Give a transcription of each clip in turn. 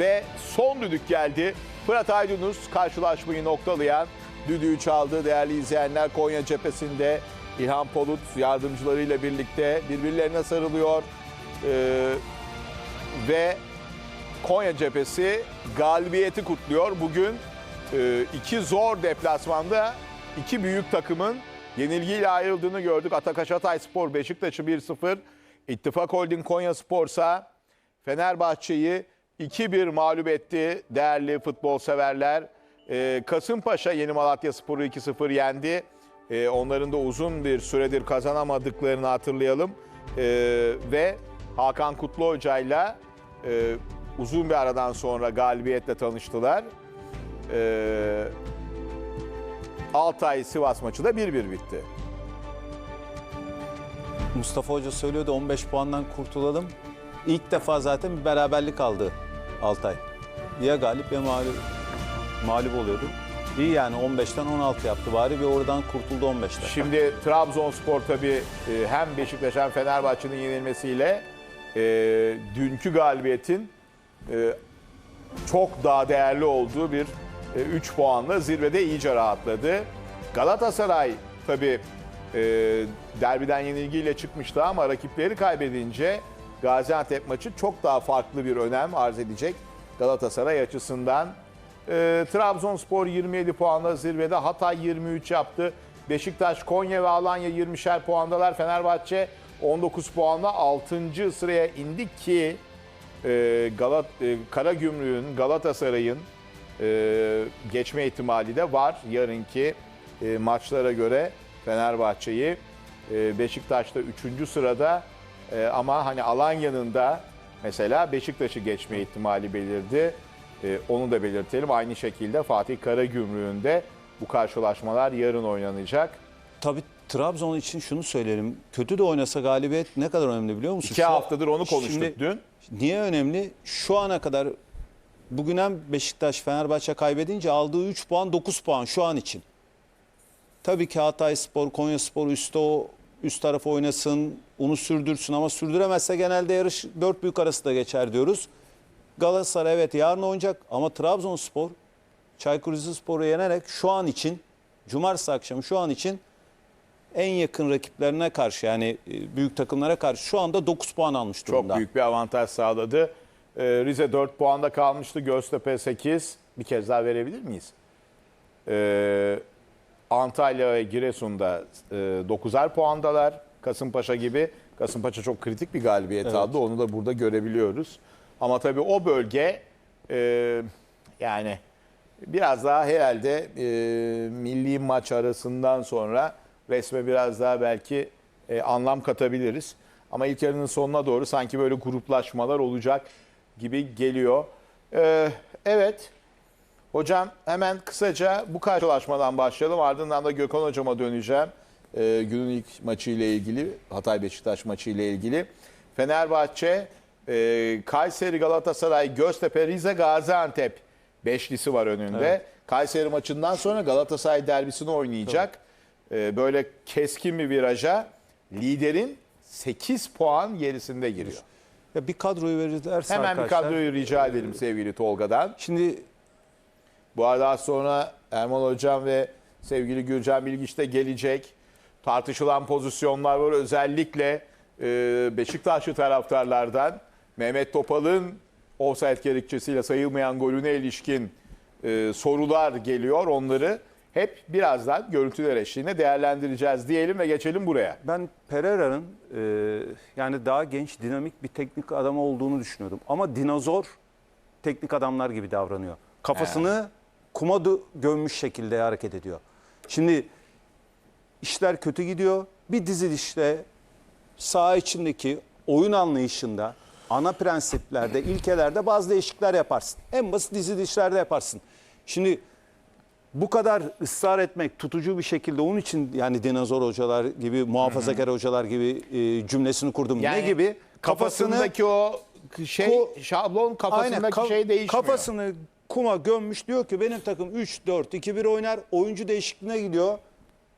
ve son düdük geldi. Fırat Aydınus karşılaşmayı noktalayan düdüğü çaldı. Değerli izleyenler Konya cephesinde İlhan Polut yardımcılarıyla birlikte birbirlerine sarılıyor. Ee, ve Konya cephesi galibiyeti kutluyor. Bugün e, iki zor deplasmanda iki büyük takımın yenilgiyle ayrıldığını gördük. Atakaş Hatay Spor Beşiktaş'ı 1-0. İttifak Holding Konya Spor'sa Fenerbahçe'yi 2-1 mağlup etti değerli futbol severler. E, Kasımpaşa Yeni Malatya Spor'u 2-0 yendi. E, onların da uzun bir süredir kazanamadıklarını hatırlayalım. E, ve Hakan Kutlu Hoca'yla e, uzun bir aradan sonra galibiyetle tanıştılar. E, Altay Sivas maçı da 1-1 bitti. Mustafa Hoca söylüyordu 15 puandan kurtulalım. İlk defa zaten bir beraberlik aldı Altay. Ya galip ya mağlup, mağlup oluyordu. İyi yani 15'ten 16 yaptı bari bir oradan kurtuldu 15'ten. Şimdi Trabzonspor tabii e, hem Beşiktaş hem Fenerbahçe'nin yenilmesiyle e, dünkü galibiyetin e, çok daha değerli olduğu bir 3 puanla zirvede iyice rahatladı. Galatasaray tabii e, derbiden yenilgiyle çıkmıştı ama rakipleri kaybedince Gaziantep maçı çok daha farklı bir önem arz edecek Galatasaray açısından. E, Trabzonspor 27 puanla zirvede, Hatay 23 yaptı. Beşiktaş, Konya ve Alanya 20'şer puandalar. Fenerbahçe 19 puanla 6. sıraya indi ki e, Galat e, Karagümrük'ün, Galatasaray'ın e, geçme ihtimali de var. Yarınki e, maçlara göre Fenerbahçe'yi e, Beşiktaş'ta 3. sırada e, ama hani Alanya'nın da mesela Beşiktaş'ı geçme ihtimali belirdi. E, onu da belirtelim. Aynı şekilde Fatih Karagümrük'ün de bu karşılaşmalar yarın oynanacak. Tabii Trabzon için şunu söylerim. Kötü de oynasa galibiyet ne kadar önemli biliyor musun? İki Şu- haftadır onu konuştuk Şimdi dün. Niye önemli? Şu ana kadar bugün hem Beşiktaş Fenerbahçe kaybedince aldığı 3 puan 9 puan şu an için. Tabii ki Hatay Spor, Konya Spor üstte o üst tarafı oynasın, onu sürdürsün ama sürdüremezse genelde yarış dört büyük arası da geçer diyoruz. Galatasaray evet yarın oynayacak ama Trabzonspor Çaykur Rizespor'u yenerek şu an için cumartesi akşamı şu an için en yakın rakiplerine karşı yani e, büyük takımlara karşı şu anda 9 puan almış durumda. Çok büyük bir avantaj sağladı. Ee, Rize 4 puanda kalmıştı. Göztepe 8. Bir kez daha verebilir miyiz? Ee, Antalya ve Giresun'da e, 9'er puandalar. Kasımpaşa gibi. Kasımpaşa çok kritik bir galibiyet Evet. aldı. Onu da burada görebiliyoruz. Ama tabii o bölge e, yani biraz daha herhalde e, milli maç arasından sonra resme biraz daha belki e, anlam katabiliriz. Ama ilk yarının sonuna doğru sanki böyle gruplaşmalar olacak gibi geliyor. E, evet. Hocam hemen kısaca bu karşılaşmadan başlayalım. Ardından da Gökhan Hocam'a döneceğim. Ee, günün ilk maçı ile ilgili, Hatay Beşiktaş maçı ile ilgili. Fenerbahçe, e, Kayseri, Galatasaray, Göztepe, Rize, Gaziantep beşlisi var önünde. Evet. Kayseri maçından sonra Galatasaray derbisini oynayacak. Ee, böyle keskin bir viraja liderin 8 puan gerisinde giriyor. Ya bir kadroyu verirlerse Hemen bir arkadaşlar, kadroyu rica edelim sevgili Tolga'dan. Şimdi Bu arada sonra Erman Hocam ve sevgili Gürcan Bilgiç de gelecek. Tartışılan pozisyonlar var. Özellikle e, Beşiktaşlı taraftarlardan Mehmet Topal'ın offside gerekçesiyle sayılmayan golüne ilişkin e, sorular geliyor. Onları hep birazdan görüntüler eşliğinde değerlendireceğiz diyelim ve geçelim buraya. ben Pereira'nın e, yani daha genç, dinamik bir teknik adam olduğunu düşünüyordum. Ama dinozor teknik adamlar gibi davranıyor. Kafasını kuma gömmüş şekilde hareket ediyor. Şimdi işler kötü gidiyor. Bir dizilişte saha içindeki oyun anlayışında, ana prensiplerde, ilkelerde bazı değişiklikler yaparsın. En basit dizilişlerde yaparsın. Şimdi bu kadar ısrar etmek, tutucu bir şekilde onun için yani dinozor hocalar gibi, muhafazakar hocalar gibi e, cümlesini kurdum. ne gibi? kafasındaki o şey Ko- şablon kafasındaki Aynen, ka- şey değişmiyor. Kafasını kuma gömmüş diyor ki benim takım 3-4-2-1 oynar. Oyuncu değişikliğine gidiyor.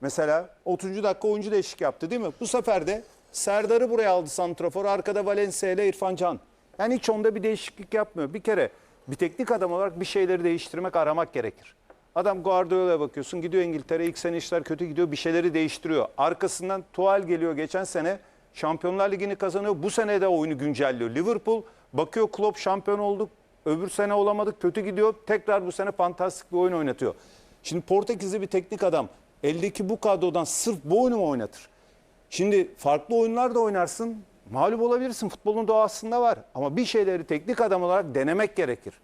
Mesela 30. dakika oyuncu değişik yaptı değil mi? Bu sefer de Serdar'ı buraya aldı santrafor. Arkada Valencia ile İrfan Can. Yani hiç onda bir değişiklik yapmıyor. Bir kere Bir teknik adam olarak bir şeyleri değiştirmek, aramak gerekir. Adam Guardiola'ya bakıyorsun gidiyor İngiltere ilk sene işler kötü gidiyor bir şeyleri değiştiriyor. Arkasından Tuval geliyor geçen sene Şampiyonlar Ligi'ni kazanıyor. Bu sene de oyunu güncelliyor. Liverpool bakıyor Klopp şampiyon olduk. Öbür sene olamadık kötü gidiyor. Tekrar bu sene fantastik bir oyun oynatıyor. Şimdi Portekizli bir teknik adam eldeki bu kadrodan sırf bu oyunu mu oynatır? Şimdi farklı oyunlar da oynarsın. Mağlup olabilirsin. Futbolun doğasında var. Ama bir şeyleri teknik adam olarak denemek gerekir.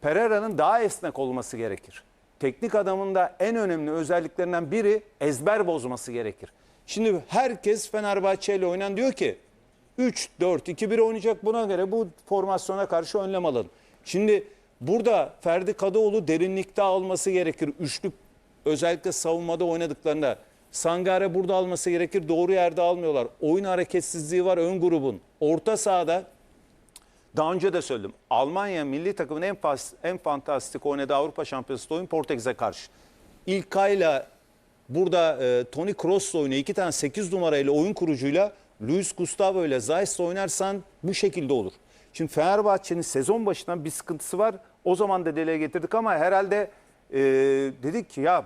Pereira'nın daha esnek olması gerekir. Teknik adamın da en önemli özelliklerinden biri ezber bozması gerekir. Şimdi herkes Fenerbahçe ile oynan diyor ki 3-4-2-1 oynayacak buna göre bu formasyona karşı önlem alın. Şimdi burada Ferdi Kadıoğlu derinlikte alması gerekir. Üçlü özellikle savunmada oynadıklarında. Sangare burada alması gerekir. Doğru yerde almıyorlar. Oyun hareketsizliği var ön grubun. Orta sahada daha önce de söyledim. Almanya milli takımın en, fas, en fantastik oynadığı Avrupa Şampiyonası oyun Portekiz'e karşı. İlkay'la burada e, Toni Kroos'la oynuyor. İki tane 8 numarayla oyun kurucuyla Luis Gustavo ile Zayt'la oynarsan bu şekilde olur. Şimdi Fenerbahçe'nin sezon başından bir sıkıntısı var. O zaman da dile getirdik ama herhalde e, dedik ki ya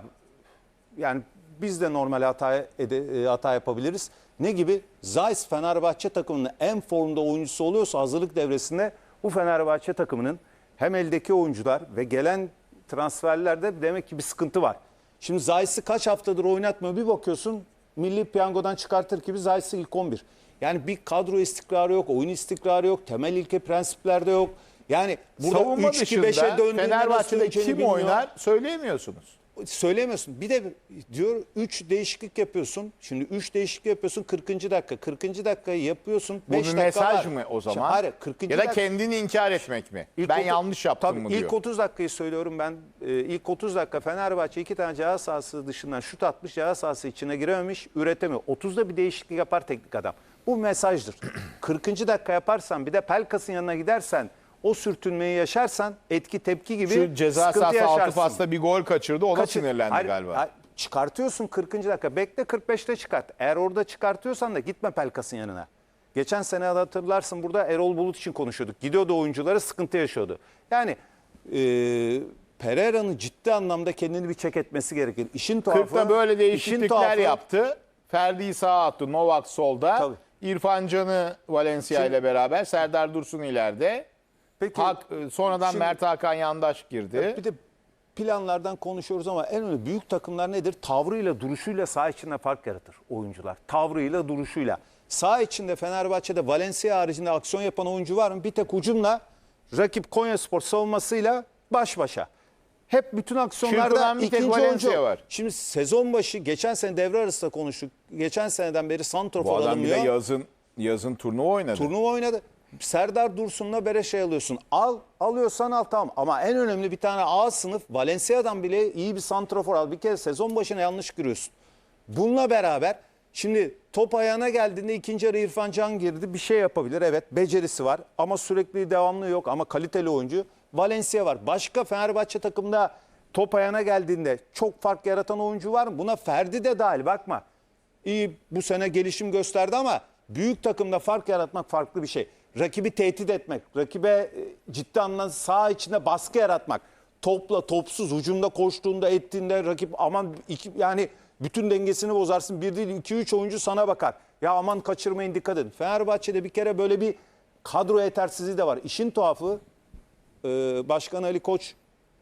yani biz de normal hata, ede- e, hata yapabiliriz. Ne gibi? Zayt Fenerbahçe takımının en formda oyuncusu oluyorsa hazırlık devresinde bu Fenerbahçe takımının hem eldeki oyuncular ve gelen transferlerde demek ki bir sıkıntı var. Şimdi Zayt'ı kaç haftadır oynatmıyor bir bakıyorsun milli piyangodan çıkartır gibi Zayt'ı ilk 11. Yani bir kadro istikrarı yok, oyun istikrarı yok, temel ilke prensiplerde yok. Yani burada Savunma 3-2-5'e dışında döndüğünde Fenerbahçe'de kim bilmiyor. oynar söyleyemiyorsunuz. Söyleyemiyorsun. Bir de diyor 3 değişiklik yapıyorsun. Şimdi 3 değişiklik yapıyorsun 40. dakika. 40. dakikayı yapıyorsun. Bu 5 bir dakika mesaj var. mı o zaman? Hayır 40. ya da dakika- kendini inkar etmek mi? İlk ben otuz- yanlış yaptım Tabii mı diyor. İlk 30 dakikayı söylüyorum ben. Ee, ilk 30 dakika Fenerbahçe iki tane ceza sahası dışından şut atmış. Ceza sahası içine girememiş. Üretemiyor. 30'da bir değişiklik yapar teknik adam. Bu mesajdır. 40. dakika yaparsan bir de Pelkas'ın yanına gidersen o sürtünmeyi yaşarsan etki tepki gibi Şu ceza sıkıntı sahası altı pasta bir gol kaçırdı ona Kaçır- sinirlendi Hayır, galiba. hayır, çıkartıyorsun 40. dakika. Bekle 45'te çıkart. Eğer orada çıkartıyorsan da gitme Pelkas'ın yanına. Geçen sene hatırlarsın burada Erol Bulut için konuşuyorduk. Gidiyordu oyuncuları sıkıntı yaşıyordu. Yani e, Pereira'nın ciddi anlamda kendini bir çek etmesi gerekir. İşin tuhafı. 40'ta böyle işin değişiklikler tuhafı- yaptı. Ferdi'yi sağa attı. Novak solda. Tabii. İrfan Can'ı Valencia ile beraber. Serdar Dursun ileride. Peki, Hak, e, sonradan şimdi- Mert Hakan Yandaş girdi. Bir de planlardan konuşuyoruz ama en önemli büyük takımlar nedir? Tavrıyla, duruşuyla saha içinde fark yaratır oyuncular. Tavrıyla, duruşuyla. Saha içinde Fenerbahçe'de Valencia haricinde aksiyon yapan oyuncu var mı? Bir tek ucumla rakip Konyaspor savunmasıyla baş başa. Hep bütün aksiyonlarda bir ikinci Valencia oyuncu. var. Şimdi sezon başı geçen sene devre arasında konuştuk. Geçen seneden beri Bu Santrofor adam bir de yazın yazın turnuva oynadı. Turnuva oynadı. Serdar Dursun'la Bereşe alıyorsun. Al, alıyorsan al tamam. Ama en önemli bir tane A sınıf Valencia'dan bile iyi bir santrafor al. Bir kere sezon başına yanlış giriyorsun. Bununla beraber şimdi top ayağına geldiğinde ikinci yarı İrfan Can girdi. Bir şey yapabilir evet becerisi var ama sürekli devamlı yok ama kaliteli oyuncu. Valencia var. Başka Fenerbahçe takımda top ayağına geldiğinde çok fark yaratan oyuncu var mı? Buna Ferdi de dahil bakma. İyi bu sene gelişim gösterdi ama büyük takımda fark yaratmak farklı bir şey. Rakibi tehdit etmek, rakibe e, ciddi anlamda saha içinde baskı yaratmak. Topla, topsuz, hücumda koştuğunda, ettiğinde rakip aman iki, yani bütün dengesini bozarsın. Bir değil iki üç oyuncu sana bakar. Ya aman kaçırmayın dikkat edin. Fenerbahçe'de bir kere böyle bir kadro yetersizliği de var. İşin tuhafı e, Başkan Ali Koç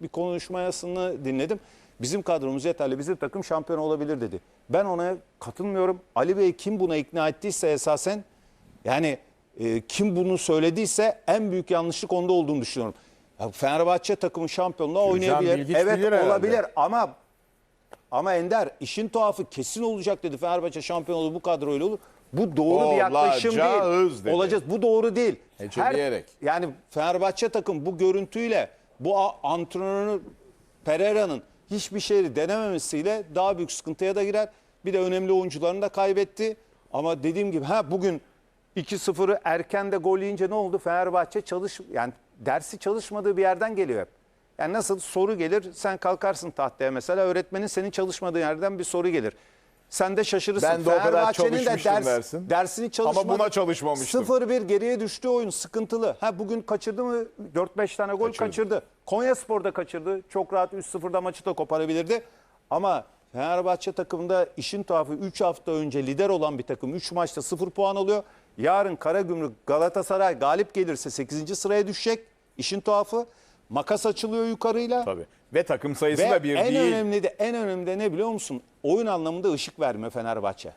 bir konuşmasını dinledim. Bizim kadromuz yeterli, bizim takım şampiyon olabilir dedi. Ben ona katılmıyorum. Ali Bey kim buna ikna ettiyse esasen yani e, kim bunu söylediyse en büyük yanlışlık onda olduğunu düşünüyorum. Ya Fenerbahçe takımı şampiyonluğa oynayabilir. Evet bilir herhalde. olabilir ama ama Ender işin tuhafı kesin olacak dedi. Fenerbahçe şampiyon olur bu kadroyla olur. Bu doğru bir yaklaşım Olacağız değil. dedi. Olacağız. Bu doğru değil. Heceleyerek. yani Fenerbahçe takım bu görüntüyle bu a- antrenörü Pereira'nın hiçbir şeyi denememesiyle daha büyük sıkıntıya da girer. Bir de önemli oyuncularını da kaybetti. Ama dediğim gibi ha bugün 2-0'ı erken de gol yiyince ne oldu? Fenerbahçe çalış yani dersi çalışmadığı bir yerden geliyor hep. Yani nasıl soru gelir sen kalkarsın tahtaya mesela öğretmenin senin çalışmadığın yerden bir soru gelir. Sen de şaşırırsın. Ben de o kadar Fenerbahçe'nin çalışmıştım dersin. Dersini çalışmadı. Ama buna çalışmamıştım. 0-1 geriye düştü oyun sıkıntılı. Ha bugün kaçırdı mı? 4-5 tane gol Kaçırdı. kaçırdı. Konya Spor'da kaçırdı. Çok rahat 3-0'da maçı da koparabilirdi. Ama Fenerbahçe takımında işin tuhafı 3 hafta önce lider olan bir takım 3 maçta 0 puan alıyor. Yarın Karagümrük Galatasaray galip gelirse 8. sıraya düşecek. İşin tuhafı makas açılıyor yukarıyla. Tabii. Ve takım sayısı Ve da bir en değil. önemli de en önemli de ne biliyor musun? Oyun anlamında ışık verme Fenerbahçe.